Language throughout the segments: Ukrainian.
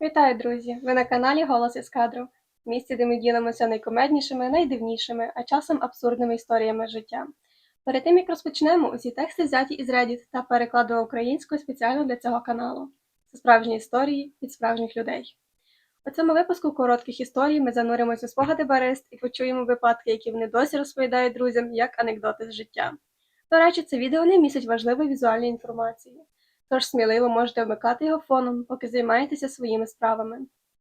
Вітаю, друзі! Ви на каналі Голос із кадру, місці, де ми ділимося найкомеднішими, найдивнішими, а часом абсурдними історіями життя. Перед тим як розпочнемо, усі тексти взяті із Reddit та перекладено українською спеціально для цього каналу. Це справжні історії від справжніх людей. У цьому випуску коротких історій ми зануримося у спогади барист і почуємо випадки, які вони досі розповідають друзям як анекдоти з життя. До речі, це відео не містить важливої візуальної інформації. Тож сміливо можете вмикати його фоном, поки займаєтеся своїми справами.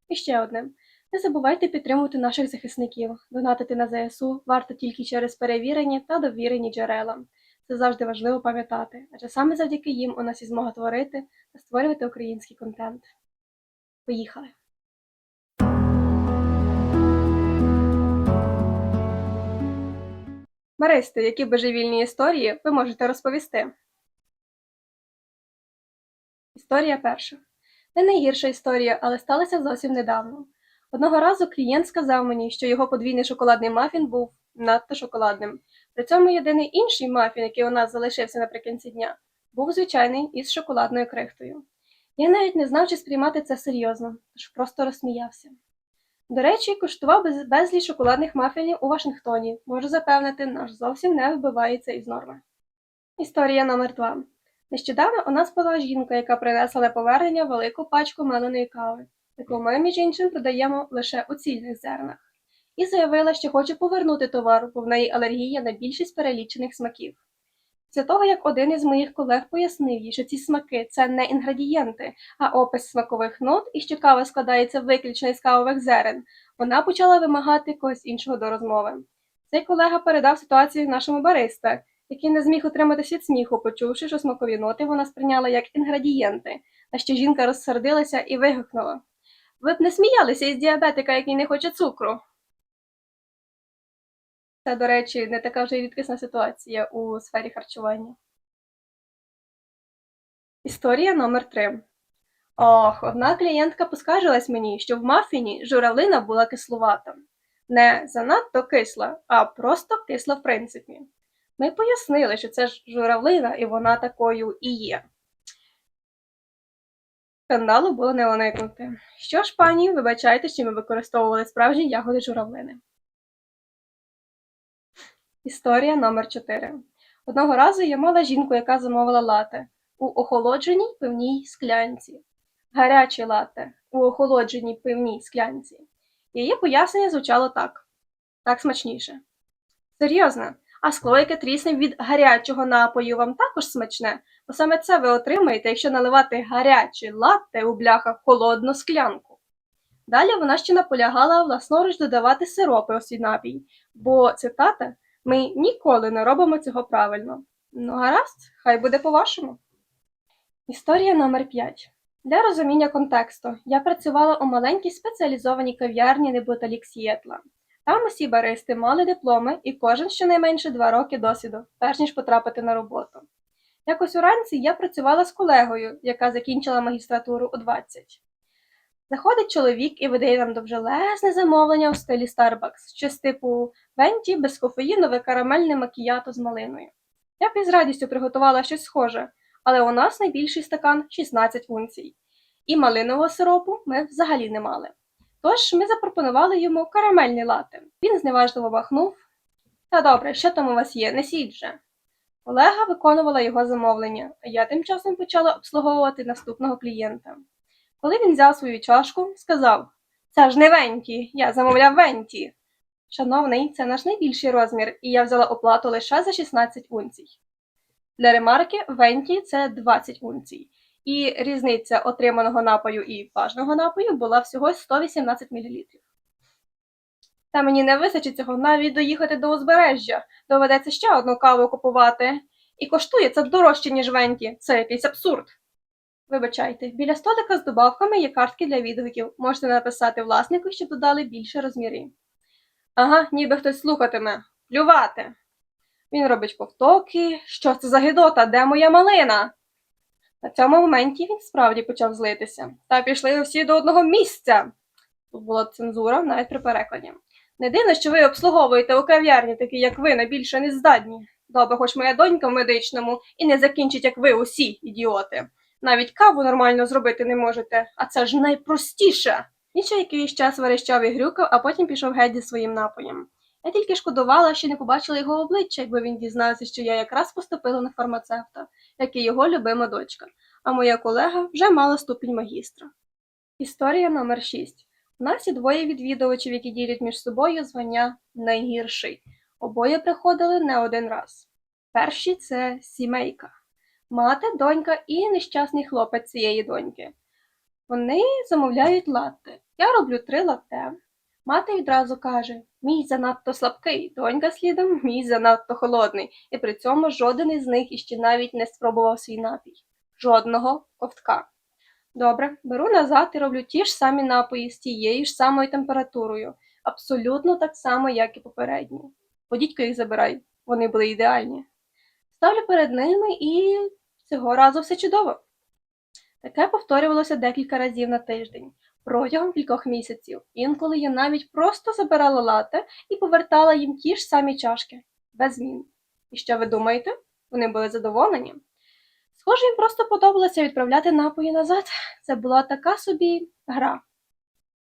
І ще одне: не забувайте підтримувати наших захисників. Донатити на ЗСУ варто тільки через перевірені та довірені джерела. Це завжди важливо пам'ятати, адже саме завдяки їм у нас і змога творити та створювати український контент. Поїхали! Маристи, які божевільні історії ви можете розповісти? Історія перша. Не найгірша історія, але сталася зовсім недавно. Одного разу клієнт сказав мені, що його подвійний шоколадний мафін був надто шоколадним. При цьому єдиний інший мафін, який у нас залишився наприкінці дня, був звичайний із шоколадною крихтою. Я навіть не знав, чи сприймати це серйозно, тож просто розсміявся. До речі, куштував без- безліч шоколадних мафінів у Вашингтоні. Можу запевнити, наш зовсім не вибивається із норми. Історія номер 2 Нещодавно у нас була жінка, яка принесла на повернення велику пачку меленої кави, яку ми, між іншим, продаємо лише у цільних зернах, і заявила, що хоче повернути товар, бо в неї алергія на більшість перелічених смаків. Після того, як один із моїх колег пояснив їй, що ці смаки це не інгредієнти, а опис смакових нот, і що кава складається виключно із кавових зерен, вона почала вимагати когось іншого до розмови. Цей колега передав ситуацію нашому бариста, який не зміг утриматися від сміху, почувши, що смакові ноти вона сприйняла як інгредієнти, на що жінка розсердилася і вигукнула: Ви б не сміялися із діабетика, який не хоче цукру. Це, до речі, не така вже рідкісна ситуація у сфері харчування. Історія номер 3 Ох, одна клієнтка поскаржилась мені, що в мафіні журавлина була кислувата. Не занадто кисла, а просто кисла в принципі. Ми пояснили, що це ж журавлина, і вона такою і є. Скандалу було не уникнути. Що ж, пані, вибачайте, що ми використовували справжні ягоди журавлини. Історія номер 4 Одного разу я мала жінку, яка замовила лате у охолодженій пивній склянці. Гаряче лате у охолодженій пивній склянці. Її пояснення звучало так: так смачніше. Серйозно, а скло, яке трісне від гарячого напою, вам також смачне, бо саме це ви отримаєте, якщо наливати гаряче латте у бляха холодну склянку. Далі вона ще наполягала власноруч додавати сиропи у свій напій, бо цитата ми ніколи не робимо цього правильно. Ну, гаразд, хай буде по-вашому. Історія номер 5 Для розуміння контексту я працювала у маленькій спеціалізованій кав'ярні неподалік Сієтла. Там усі баристи мали дипломи і кожен щонайменше два роки досвіду, перш ніж потрапити на роботу. Якось уранці я працювала з колегою, яка закінчила магістратуру у 20. Заходить чоловік і видає нам довжелезне замовлення у стилі Starbucks, щось типу венті безкофеїнове карамельне макіято з малиною. Я б із радістю приготувала щось схоже, але у нас найбільший стакан 16 унцій. І малинового сиропу ми взагалі не мали. Тож ми запропонували йому карамельний лати. Він зневажливо махнув. Та добре, що там у вас є, несіть же. Колега виконувала його замовлення, а я тим часом почала обслуговувати наступного клієнта. Коли він взяв свою чашку, сказав: Це ж не венті, я замовляв венті. Шановний, це наш найбільший розмір, і я взяла оплату лише за 16 унцій. Для ремарки, венті це 20 унцій, і різниця отриманого напою і бажаного напою була всього 118 мл. Та мені не вистачить цього навіть доїхати до узбережжя. Доведеться ще одну каву купувати. І коштує це дорожче, ніж венті. Це якийсь абсурд. Вибачайте, біля столика з добавками є картки для відгуків. Можете написати власнику, щоб додали більше розміри. Ага, ніби хтось слухатиме. Плювати. Він робить повтоки. Що це за гидота? Де моя малина? На цьому моменті він справді почав злитися. Та пішли всі до одного місця. Тут була цензура навіть при перекладі. Не дивно, що ви обслуговуєте у кав'ярні, такі як ви, на більше не здатні. Добре, хоч моя донька в медичному і не закінчить, як ви усі, ідіоти. Навіть каву нормально зробити не можете, а це ж найпростіше. Ще якийсь час верещав і грюкав, а потім пішов геть зі своїм напоєм. Я тільки шкодувала, що не побачила його обличчя, якби він дізнався, що я якраз поступила на фармацевта, як і його любима дочка, а моя колега вже мала ступінь магістра. Історія номер 6. У нас є двоє відвідувачів, які ділять між собою звання найгірший. Обоє приходили не один раз. Перші це сімейка, мати, донька і нещасний хлопець цієї доньки. Вони замовляють латте. Я роблю три латте. Мати відразу каже: мій занадто слабкий, донька слідом, мій занадто холодний, і при цьому жоден із них іще навіть не спробував свій напій. Жодного ковтка. Добре, беру назад і роблю ті ж самі напої з тією ж самою температурою, абсолютно так само, як і попередні. Подітько їх забирай, вони були ідеальні. Ставлю перед ними і цього разу все чудово. Таке повторювалося декілька разів на тиждень, протягом кількох місяців. Інколи я навіть просто забирала лате і повертала їм ті ж самі чашки, без змін. І що ви думаєте? Вони були задоволені. Схоже, їм просто подобалося відправляти напої назад. Це була така собі гра.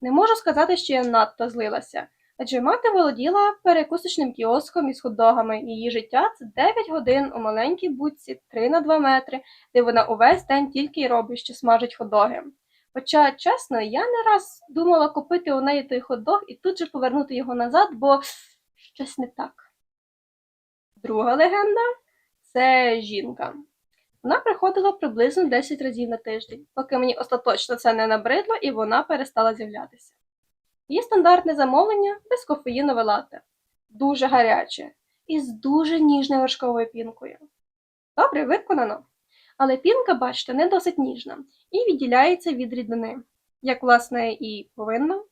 Не можу сказати, що я надто злилася, адже мати володіла перекусочним кіоском із хот-догами. Її життя це 9 годин у маленькій будці 3 на 2 метри, де вона увесь день тільки й робить, що смажить хот-доги. Хоча, чесно, я не раз думала купити у неї той хот-дог і тут же повернути його назад, бо щось не так. Друга легенда це жінка. Вона приходила приблизно 10 разів на тиждень, поки мені остаточно це не набридло і вона перестала з'являтися. Її стандартне замовлення безкофеїнове латте, дуже гаряче і з дуже ніжною вершковою пінкою. Добре, виконано. Але пінка, бачите, не досить ніжна і відділяється від рідини, як, власне, і повинна.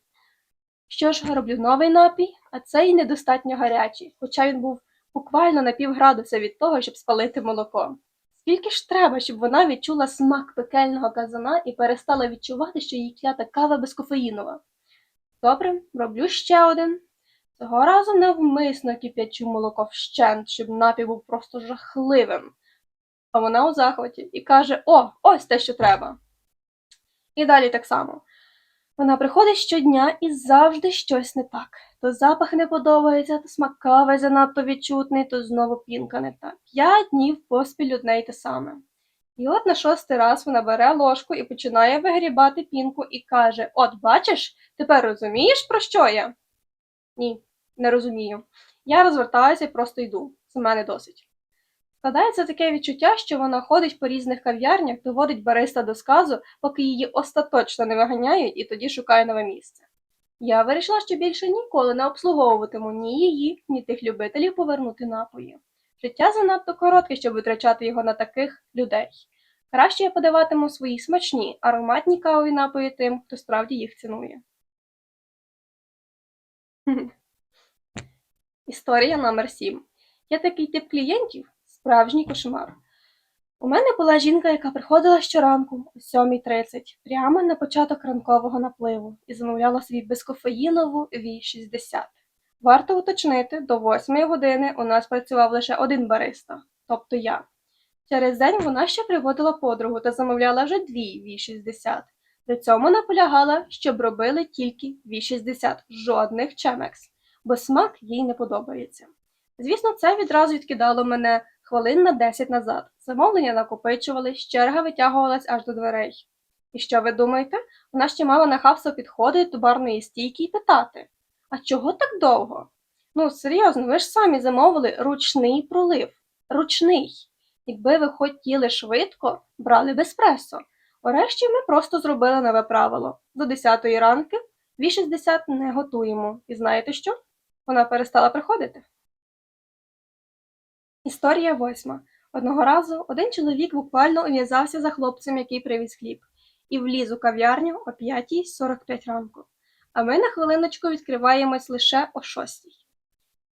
Що ж, роблю новий напій, а цей недостатньо гарячий, хоча він був буквально на півградуса від того, щоб спалити молоко. Скільки ж треба, щоб вона відчула смак пекельного казана і перестала відчувати, що її клята кава безкофеїнова? Добре, роблю ще один. Цього разу навмисно кип'ячу молоко вщент, щоб напій був просто жахливим. А вона у захваті і каже: О, ось те, що треба. І далі так само. Вона приходить щодня і завжди щось не так. То запах не подобається, то смак кави занадто відчутний, то знову пінка не та. П'ять днів поспіль одне й те саме. І от на шостий раз вона бере ложку і починає вигрібати пінку і каже: От бачиш, тепер розумієш, про що я? Ні, не розумію. Я розвертаюся і просто йду. З мене досить. Складається таке відчуття, що вона ходить по різних кав'ярнях, доводить бариста до сказу, поки її остаточно не виганяють і тоді шукає нове місце. Я вирішила, що більше ніколи не обслуговуватиму ні її, ні тих любителів повернути напої. Життя занадто коротке, щоб витрачати його на таких людей. Краще я подаватиму свої смачні, ароматні кавові напої тим, хто справді їх цінує. Історія номер 7. Я такий тип клієнтів справжній кошмар. У мене була жінка, яка приходила щоранку о 7.30 прямо на початок ранкового напливу і замовляла собі безкофеїнову V60. Варто уточнити, до 8 години у нас працював лише один бариста, тобто я. Через день вона ще приводила подругу та замовляла вже дві V60. При цьому наполягала, щоб робили тільки V60, жодних чемекс, бо смак їй не подобається. Звісно, це відразу відкидало мене хвилин на 10 назад. Замовлення накопичувались, черга витягувалась аж до дверей. І що ви думаєте? Вона ще мала нахабство підходити до барної стійки і питати: А чого так довго? Ну, серйозно, ви ж самі замовили ручний пролив. Ручний. Якби ви хотіли швидко, брали б еспресо. Урешті ми просто зробили нове правило. До 10 ранки V60 не готуємо. І знаєте що? Вона перестала приходити. Історія восьма. Одного разу один чоловік буквально ув'язався за хлопцем, який привіз хліб, і вліз у кав'ярню о 5.45 ранку. А ми на хвилиночку відкриваємось лише о 6.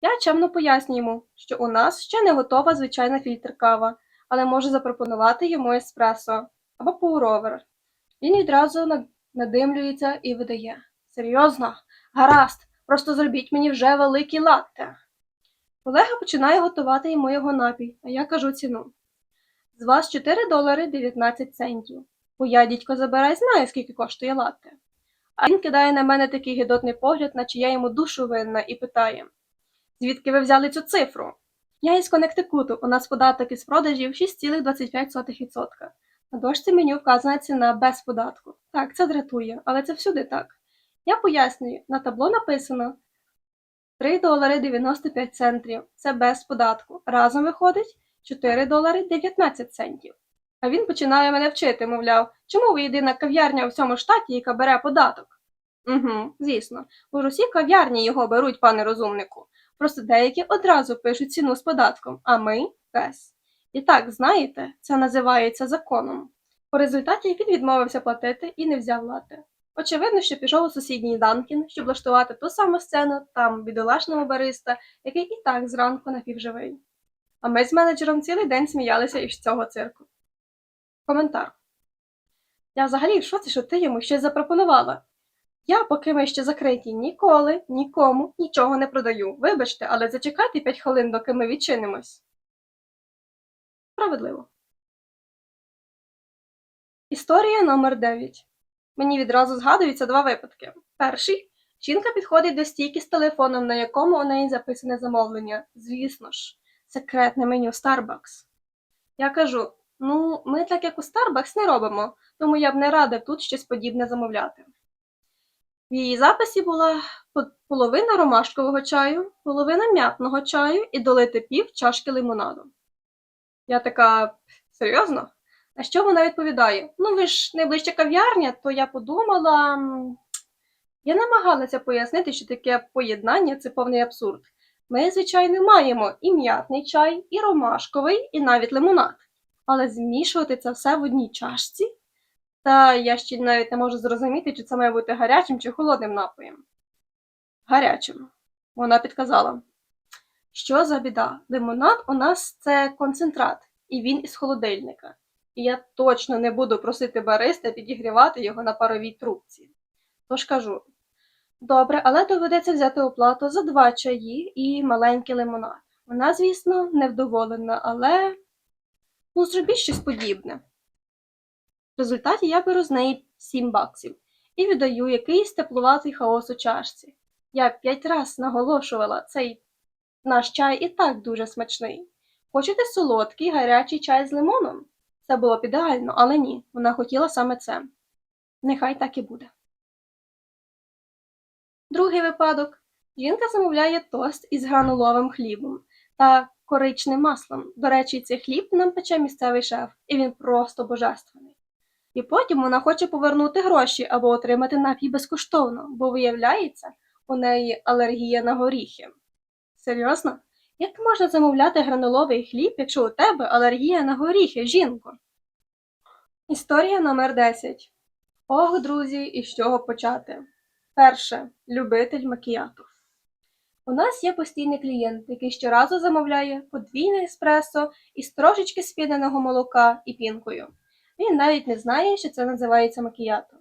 Я чемно пояснюю йому, що у нас ще не готова звичайна фільтр кава, але можу запропонувати йому еспресо або пауровер. Він відразу надимлюється і видає: Серйозно, гаразд, просто зробіть мені вже великі латте. Колега починає готувати йому його напій, а я кажу ціну. З вас 4 долари 19 центів. Бо я, дідько, забирай, знаю, скільки коштує латте. А він кидає на мене такий гидотний погляд, наче я йому душу винна, і питає: Звідки ви взяли цю цифру? Я із Коннектикуту, у нас податок із продажів 6,25%. На дошці меню вказана ціна без податку. Так, це дратує, але це всюди так. Я пояснюю, на табло написано 3 долари 95 центів. Це без податку. Разом виходить 4 долари 19 центів. А він починає мене вчити, мовляв, чому ви єдина кав'ярня у всьому штаті, яка бере податок? Угу, звісно, бо ж усі кав'ярні його беруть, пане розумнику. Просто деякі одразу пишуть ціну з податком, а ми без. І так, знаєте, це називається законом. У результаті він відмовився платити і не взяв лати. Очевидно, що пішов у сусідній Данкін, щоб влаштувати ту саму сцену там бідолашному бариста, який і так зранку напівживий. А ми з менеджером цілий день сміялися із цього цирку. Коментар. Я взагалі в шоці, що ти йому щось запропонувала. Я, поки ми ще закриті, ніколи, нікому нічого не продаю. Вибачте, але зачекайте 5 хвилин, доки ми відчинимось. Справедливо. Історія номер 9. Мені відразу згадуються два випадки. Перший жінка підходить до стійки з телефоном, на якому у неї записане замовлення. Звісно ж, секретне меню Starbucks. Я кажу: ну, ми так як у Starbucks не робимо, тому я б не рада тут щось подібне замовляти. В її записі була половина ромашкового чаю, половина м'ятного чаю і долити пів чашки лимонаду. Я така, серйозно? На що вона відповідає? Ну, ви ж найближча кав'ярня, то я подумала. Я намагалася пояснити, що таке поєднання це повний абсурд. Ми, звичайно, маємо і м'ятний чай, і ромашковий, і навіть лимонад. Але змішувати це все в одній чашці? Та я ще навіть не можу зрозуміти, чи це має бути гарячим чи холодним напоєм. Гарячим. Вона підказала. Що за біда? Лимонад у нас це концентрат, і він із холодильника. І я точно не буду просити бариста підігрівати його на паровій трубці. Тож кажу: добре, але доведеться взяти оплату за два чаї і маленький лимонад. Вона, звісно, невдоволена, але ну, зробіть щось подібне. В результаті я беру з неї 7 баксів і віддаю якийсь теплуватий хаос у чашці. Я п'ять раз наголошувала, цей наш чай і так дуже смачний. Хочете солодкий гарячий чай з лимоном? Це було б ідеально, але ні, вона хотіла саме це. Нехай так і буде. Другий випадок. Жінка замовляє тост із грануловим хлібом та коричним маслом. До речі, цей хліб нам пече місцевий шеф, і він просто божественний. І потім вона хоче повернути гроші або отримати напій безкоштовно, бо виявляється, у неї алергія на горіхи. Серйозно? Як можна замовляти грануловий хліб, якщо у тебе алергія на горіхи, жінко? Історія номер 10. Ох, друзі, і з чого почати? Перше. Любитель макіято. У нас є постійний клієнт, який щоразу замовляє подвійне еспресо із трошечки спіненого молока і пінкою. Він навіть не знає, що це називається макіято.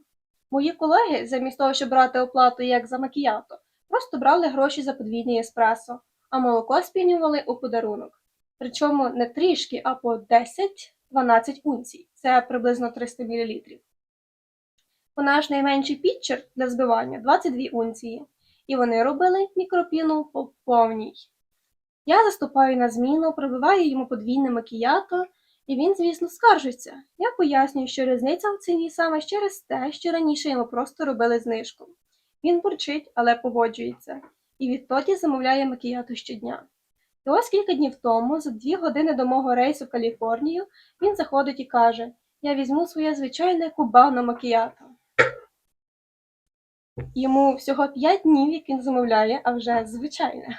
Мої колеги, замість того, щоб брати оплату як за макіято, просто брали гроші за подвійний еспресо, а молоко спінювали у подарунок. Причому не трішки, а по 10-12 унцій. Це приблизно 300 мл. У наш найменший пітчер для збивання 22 унції, і вони робили мікропіну по повній. Я заступаю на зміну, пробиваю йому подвійне макіято, і він, звісно, скаржиться. Я пояснюю, що різниця в ціні саме через те, що раніше йому просто робили знижку. Він бурчить, але погоджується, і відтоді замовляє макіято щодня. І ось кілька днів тому, за дві години до мого рейсу в Каліфорнію, він заходить і каже: Я візьму своє звичайне кубано макіято. Йому всього 5 днів, як він замовляє, а вже звичайне.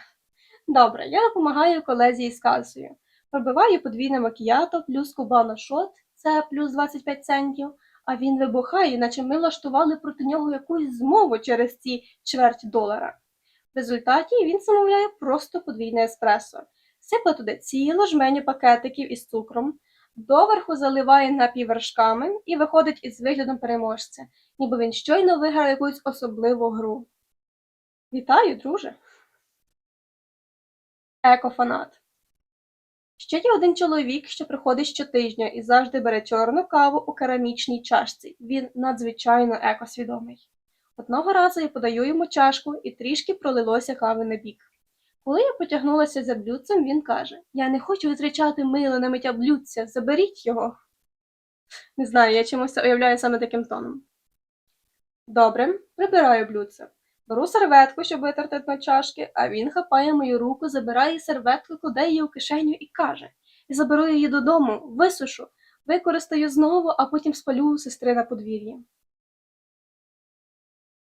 Добре, я допомагаю колезі із касою. Пробиваю подвійне макіято плюс кубано шот, це плюс 25 центів, а він вибухає, наче ми влаштували проти нього якусь змову через ці чверть долара. В результаті він замовляє просто подвійне еспресо, сипе туди цілу жменю пакетиків із цукром, доверху заливає напіввершками і виходить із виглядом переможця, ніби він щойно виграв якусь особливу гру. Вітаю, друже! Екофанат. Ще є один чоловік, що приходить щотижня і завжди бере чорну каву у керамічній чашці. Він надзвичайно екосвідомий. Одного разу я подаю йому чашку і трішки пролилося кави на бік. Коли я потягнулася за блюдцем, він каже: Я не хочу витрачати мило на миття блюдця, заберіть його. Не знаю, я чомусь уявляю саме таким тоном. Добре, прибираю блюдце. Беру серветку, щоб витерти дно чашки, а він хапає мою руку, забирає серветку, кладе її у кишеню і каже: Я заберу її додому, висушу, використаю знову, а потім спалю у сестри на подвір'ї.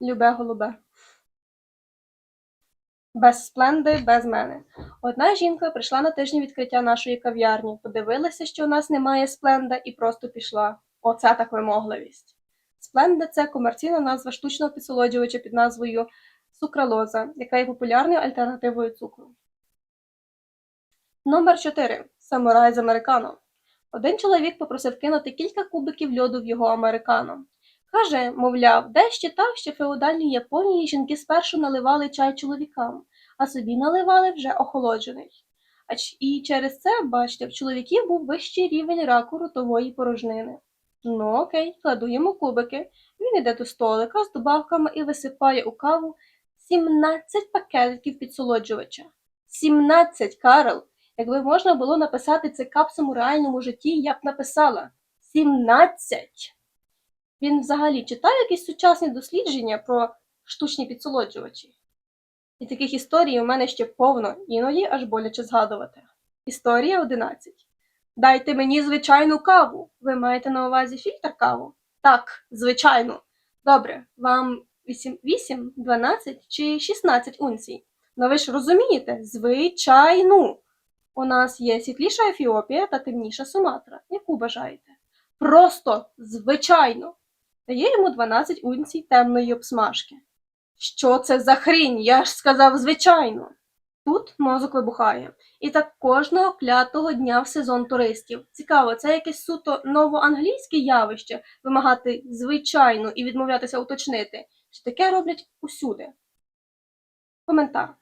Любе голубе. Без спленди, без мене. Одна жінка прийшла на тижні відкриття нашої кав'ярні, подивилася, що у нас немає спленда, і просто пішла. Оце так вимогливість. Спленда це комерційна назва штучного підсолоджувача під назвою сукралоза, яка є популярною альтернативою цукру. Номер 4. Самурай з американо. Один чоловік попросив кинути кілька кубиків льоду в його американо. Каже, мовляв, десь читав, що в феодальній Японії жінки спершу наливали чай чоловікам, а собі наливали вже охолоджений. А і через це, бачите, в чоловіків був вищий рівень раку ротової порожнини. Ну окей, кладу йому кубики. Він іде до столика з добавками і висипає у каву 17 пакетиків підсолоджувача. 17, Карл! Якби можна було написати це капсом у реальному житті, я б написала 17. Він взагалі читає якісь сучасні дослідження про штучні підсолоджувачі. І таких історій у мене ще повно, іноді аж боляче згадувати. Історія 11. Дайте мені звичайну каву. Ви маєте на увазі фільтр каву? Так, звичайну. Добре, вам 8, 8 12 чи 16 унцій. Ну ви ж розумієте, звичайну. У нас є світліша Ефіопія та темніша Суматра. Яку бажаєте? Просто звичайно. Дає йому 12 унцій темної обсмажки. Що це за хрінь? Я ж сказав звичайно. Тут мозок вибухає. І так кожного клятого дня в сезон туристів. Цікаво, це якесь суто новоанглійське явище вимагати звичайно і відмовлятися уточнити, що таке роблять усюди. Коментар.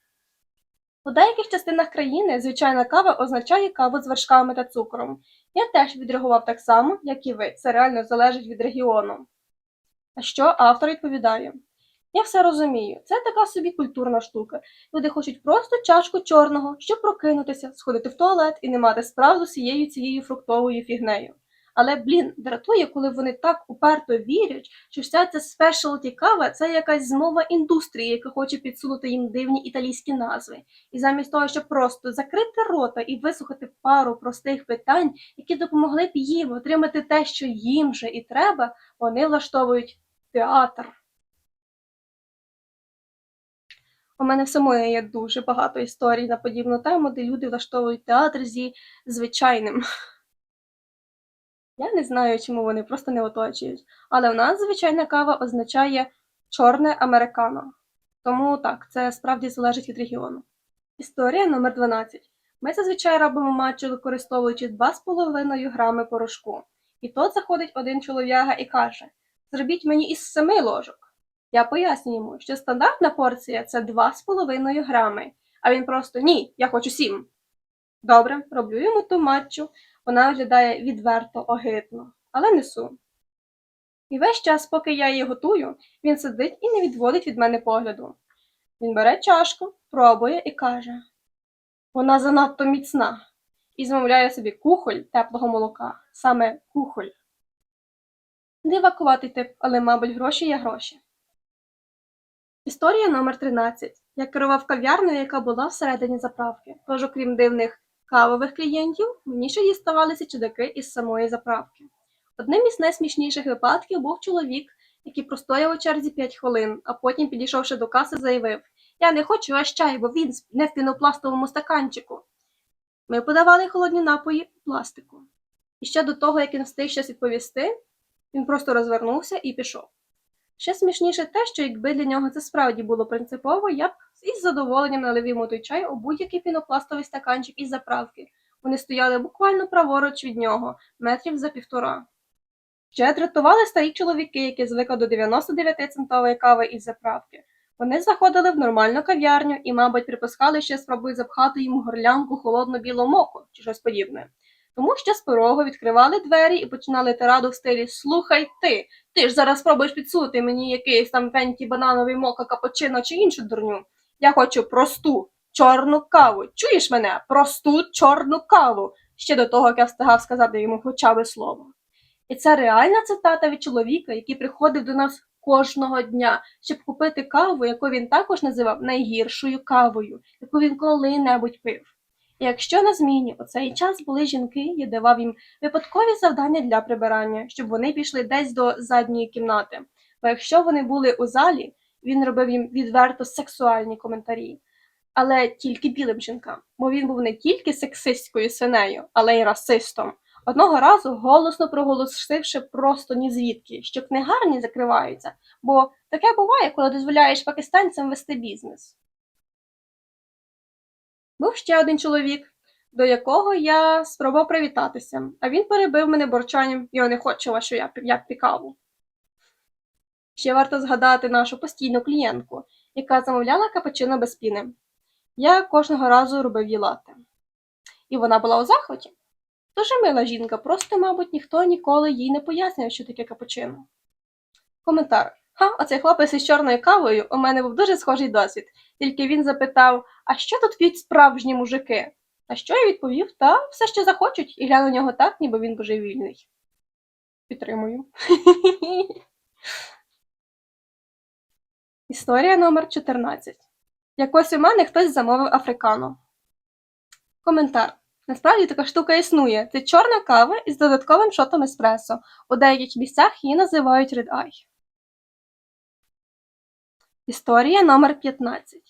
У деяких частинах країни звичайна кава означає каву з вершками та цукром. Я теж відреагував так само, як і ви. Це реально залежить від регіону. А що автор відповідає? Я все розумію, це така собі культурна штука. Люди хочуть просто чашку чорного, щоб прокинутися, сходити в туалет і не мати справ з усією цією фруктовою фігнею. Але, блін, дратує, коли вони так уперто вірять, що вся ця спешалті кава це якась змова індустрії, яка хоче підсунути їм дивні італійські назви. І замість того, щоб просто закрити рота і вислухати пару простих питань, які допомогли б їм отримати те, що їм же і треба, вони влаштовують театр. У мене в самої є дуже багато історій на подібну тему, де люди влаштовують театр зі звичайним. Я не знаю, чому вони просто не оточують. Але в нас звичайна кава означає чорне американо. Тому так, це справді залежить від регіону. Історія номер 12. Ми зазвичай робимо матчу, використовуючи 2,5 грами порошку. І тут заходить один чолов'яга і каже: Зробіть мені із 7 ложок. Я пояснюю йому, що стандартна порція це 2,5 грами, а він просто ні, я хочу 7. Добре, роблю йому ту матчу, вона виглядає відверто огидно, але несу. І весь час, поки я її готую, він сидить і не відводить від мене погляду. Він бере чашку, пробує і каже: Вона занадто міцна. І замовляє собі кухоль теплого молока, саме кухоль. Дивакуватий тип, але, мабуть, гроші є гроші. Історія номер 13. Я керував кав'ярнею, яка була всередині заправки. Тож, окрім дивних кавових клієнтів, мені ще діставалися чудаки із самої заправки. Одним із найсмішніших випадків був чоловік, який простояв у черзі 5 хвилин, а потім, підійшовши до каси, заявив: Я не хочу ваш чай, бо він не в пінопластовому стаканчику. Ми подавали холодні напої у пластику. І ще до того, як він встиг щось відповісти, він просто розвернувся і пішов. Ще смішніше те, що якби для нього це справді було принципово, я б із задоволенням налив йому той чай у будь-який пінопластовий стаканчик із заправки. Вони стояли буквально праворуч від нього, метрів за півтора. Ще дратували старі чоловіки, які звикли до 99-центової кави із заправки. Вони заходили в нормальну кав'ярню і, мабуть, припускали, що спробують запхати їм горлянку холодну білу моку чи щось подібне. Тому що з порогу відкривали двері і починали тираду в стилі Слухай ти, ти ж зараз спробуєш підсунути мені якийсь там пенті банановий мока капучино чи іншу дурню. Я хочу просту чорну каву. Чуєш мене? Просту чорну каву. Ще до того, як я встигав сказати йому хоча би слово. І це реальна цитата від чоловіка, який приходив до нас кожного дня, щоб купити каву, яку він також називав найгіршою кавою, яку він коли-небудь пив. Якщо на зміні у цей час були жінки, я давав їм випадкові завдання для прибирання, щоб вони пішли десь до задньої кімнати. Бо якщо вони були у залі, він робив їм відверто сексуальні коментарі. Але тільки білим жінкам, бо він був не тільки сексистською свинею, але й расистом. Одного разу голосно проголосивши просто ні звідки, що книгарні закриваються, бо таке буває, коли дозволяєш пакистанцям вести бізнес. Був ще один чоловік, до якого я спробував привітатися, а він перебив мене борчанням «Я не хочу, що я, я п'ю каву». Ще варто згадати нашу постійну клієнтку, яка замовляла капучино без піни. Я кожного разу робив їй латте. І вона була у захваті. Дуже мила жінка, просто, мабуть, ніхто ніколи їй не пояснював, що таке капучино. Коментар. Ха, оцей хлопець із чорною кавою у мене був дуже схожий досвід, тільки він запитав, а що тут п'ють справжні мужики? На що я відповів, та все, що захочуть, і глянув на нього так, ніби він божевільний. Підтримую. Історія номер 14. Якось у мене хтось замовив африкано. Коментар. Насправді така штука існує. Це чорна кава із додатковим шотом еспресо. У деяких місцях її називають Red Eye. Історія номер 15.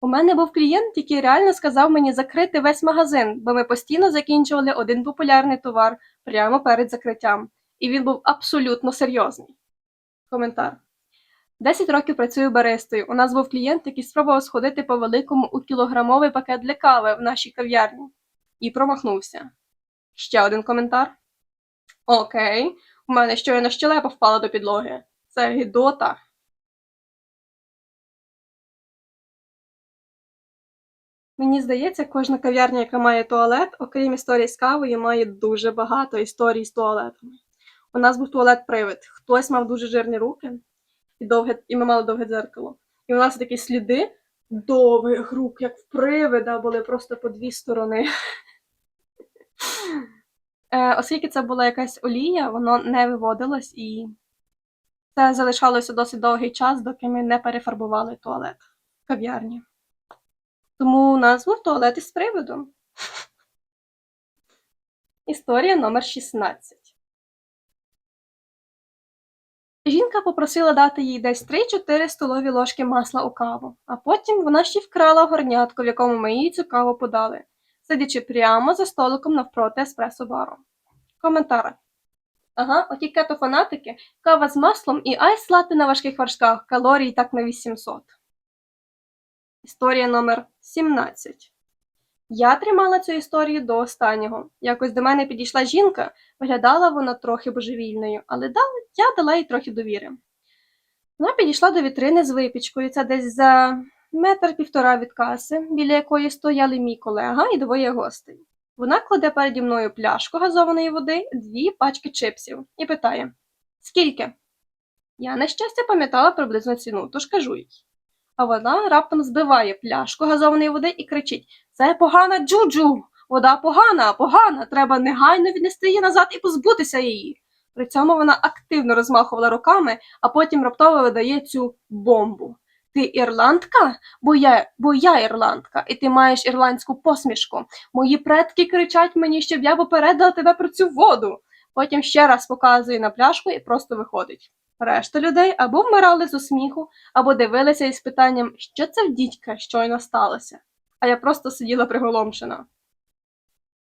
У мене був клієнт, який реально сказав мені закрити весь магазин, бо ми постійно закінчували один популярний товар прямо перед закриттям. І він був абсолютно серйозний. Коментар. 10 років працюю баристою. У нас був клієнт, який спробував сходити по великому у кілограмовий пакет для кави в нашій кав'ярні. І промахнувся. Ще один коментар. Окей, у мене щойно щелепа впала до підлоги. Це гідота. Мені здається, кожна кав'ярня, яка має туалет, окрім історії з кавою, має дуже багато історій з туалетами. У нас був туалет-привид. Хтось мав дуже жирні руки, і, довге, і ми мали довге дзеркало. І у нас такі сліди довгих рук, як в привида, були просто по дві сторони. Е, Оскільки це була якась олія, воно не виводилось і це залишалося досить довгий час, доки ми не перефарбували туалет в кав'ярні. Тому у нас був туалет із приводом. Історія номер 16. Жінка попросила дати їй десь 3-4 столові ложки масла у каву, а потім вона ще вкрала горнятко, в якому ми їй цю каву подали, сидячи прямо за столиком навпроти еспресо-бару. Коментар. Ага, оті кето-фанатики, кава з маслом і айс лати на важких вершках, калорій так на 800. Історія номер 17. Я тримала цю історію до останнього. Якось до мене підійшла жінка, виглядала вона трохи божевільною, але дала, я дала їй трохи довіри. Вона підійшла до вітрини з випічкою, це десь за метр півтора від каси, біля якої стояли мій колега і двоє гостей. Вона кладе переді мною пляшку газованої води, дві пачки чипсів і питає: Скільки? Я, на щастя, пам'ятала приблизно ціну, тож кажу їй. А вона раптом збиває пляшку газованої води і кричить: Це погана джуджу! Вода погана, погана! Треба негайно віднести її назад і позбутися її. При цьому вона активно розмахувала руками, а потім раптово видає цю бомбу. Ти ірландка? Бо я, бо я ірландка, і ти маєш ірландську посмішку. Мої предки кричать мені, щоб я попередила тебе про цю воду. Потім ще раз показує на пляшку і просто виходить. Решта людей або вмирали з усміху, або дивилися із питанням, що це в дідька щойно сталося. А я просто сиділа приголомшена.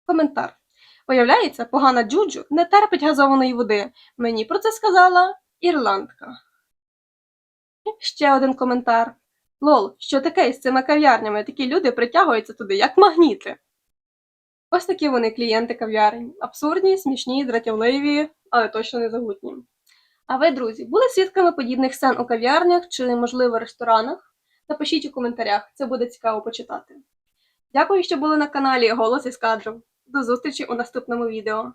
Коментар. Виявляється, погана джуджу не терпить газованої води. Мені про це сказала ірландка. Ще один коментар. Лол, що таке із цими кав'ярнями? Такі люди притягуються туди, як магніти. Ось такі вони клієнти кав'ярень. Абсурдні, смішні, дратівливі, але точно не загутні. А ви, друзі, були свідками подібних сцен у кав'ярнях чи, можливо, ресторанах? Напишіть у коментарях, це буде цікаво почитати. Дякую, що були на каналі Голос із кадру. До зустрічі у наступному відео.